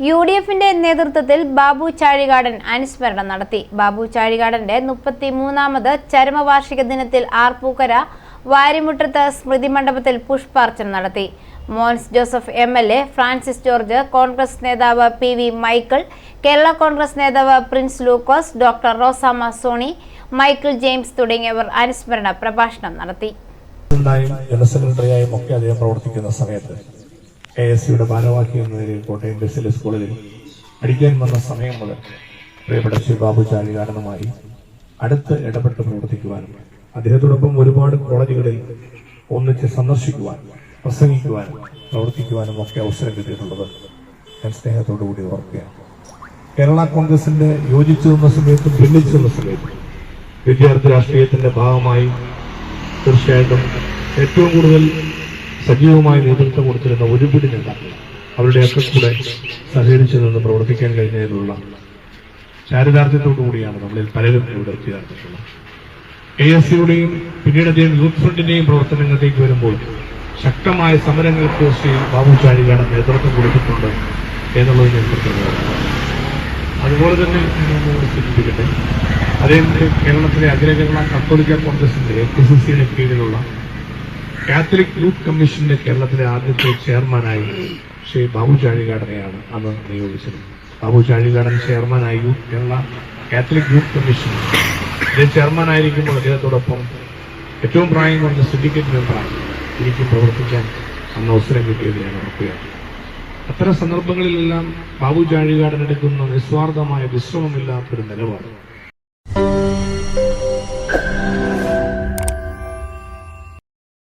U D എഫിന്റെ നേതൃത്വത്തിൽ ബാബു ചാഴികാടൻ അനുസ്മരണം നടത്തി. ബാബു ചാഴികാടന്റെ മുപ്പത്തി മൂന്നാമത് ചരമവാർഷിക ദിനത്തിൽ ആർപ്പൂക്കര വാരിമുട്ടത്ത് സ്മൃതി മണ്ഡപത്തിൽ പുഷ്പാർച്ചന നടത്തി. Mons Joseph M L A Francis George Congress നേതാവ് P V Michael Kerala Congress നേതാവ് Prince Lukose doctor Rosamma Soni Michael James തുടങ്ങിയവർ അനുസ്മരണ പ്രഭാഷണം നടത്തി. സെക്രട്ടറിയായും ഒക്കെ അദ്ദേഹം പ്രവർത്തിക്കുന്ന സമയത്ത് എ എസ് സിയുടെ ഭാരവാഹി എന്ന നിലയിൽ കോട്ടയം ബസിലെ സ്കൂളിൽ പഠിക്കാൻ വന്ന സമയം മുതൽ പ്രിയപ്പെട്ട ശ്രീ ബാബു ചാലികാരനുമായി അടുത്ത് ഇടപെട്ട് പ്രവർത്തിക്കുവാനും അദ്ദേഹത്തോടൊപ്പം ഒരുപാട് കോളേജുകളിൽ ഒന്നിച്ച് സന്ദർശിക്കുവാൻ പ്രസംഗിക്കുവാനും പ്രവർത്തിക്കുവാനും ഒക്കെ അവസരം കിട്ടിയിട്ടുള്ളത് ഞാൻ സ്നേഹത്തോടു കൂടി ഓർക്കുകയാണ്. കേരള കോൺഗ്രസിന്റെ യോജിച്ചു നിന്ന സമയത്തും ഭിന്നിച്ചു നിന്ന സമയത്തും വിദ്യാർത്ഥി രാഷ്ട്രീയത്തിന്റെ ഭാഗമായി തീർച്ചയായിട്ടും ഏറ്റവും കൂടുതൽ സജീവമായി നേതൃത്വം കൊടുത്തിരുന്ന ഒരുപിടി നേതാക്കൾ അവരുടെയൊക്കെ കൂടെ സഹകരിച്ചു നിന്ന് പ്രവർത്തിക്കാൻ കഴിഞ്ഞതിനുള്ള ചാരിതാർത്ഥ്യത്തോടു കൂടിയാണ് നമ്മളിൽ പലരും ഇവിടെ എത്തിയാർന്നിട്ടുള്ളത് എ എസ് സിയുടെയും പിന്നീട് അദ്ദേഹം യൂത്ത് ഫ്രണ്ടിന്റെയും പ്രവർത്തനങ്ങളിലേക്ക് വരുമ്പോൾ ശക്തമായ സമരങ്ങൾക്ക് ശ്രീ ബാബു ചാഴികാണ് നേതൃത്വം കൊടുത്തിട്ടുണ്ട് എന്നുള്ളത് ഞാൻ അതുപോലെ തന്നെ ഞാനൊന്നുകൂടി സൂചിപ്പിക്കട്ടെ അദ്ദേഹം കേരളത്തിലെ അഗ്രകേരള കേരള കത്തോലിക്ക കോൺഗ്രസിന്റെ എ പി സി സിയുടെ കീഴിലുള്ള കാത്തലിക് യൂത്ത് കമ്മീഷന്റെ കേരളത്തിലെ ആദ്യത്തെ ചെയർമാനായി ശ്രീ ബാബു ചാഴികാടനെയാണ് അന്ന് നിയോഗിച്ചത്. ബാബു ചാഴികാടൻ ചെയർമാനായി youth Kerala catholic youth commission. അദ്ദേഹം ചെയർമാനായിരിക്കുമ്പോൾ അദ്ദേഹത്തോടൊപ്പം ഏറ്റവും പ്രായം കുറഞ്ഞ സിൻഡിക്കേറ്റ് മെമ്പറായി എനിക്കും പ്രവർത്തിക്കാൻ അന്ന് അവസരം കിട്ടിയത് ഞാൻ ഓർക്കുകയാണ് അത്തരം സന്ദർഭങ്ങളിലെല്ലാം ബാബു ചാഴികാടൻ എടുക്കുന്ന നിസ്വാർത്ഥമായ വിശ്രമമില്ലാത്തൊരു നിലപാട്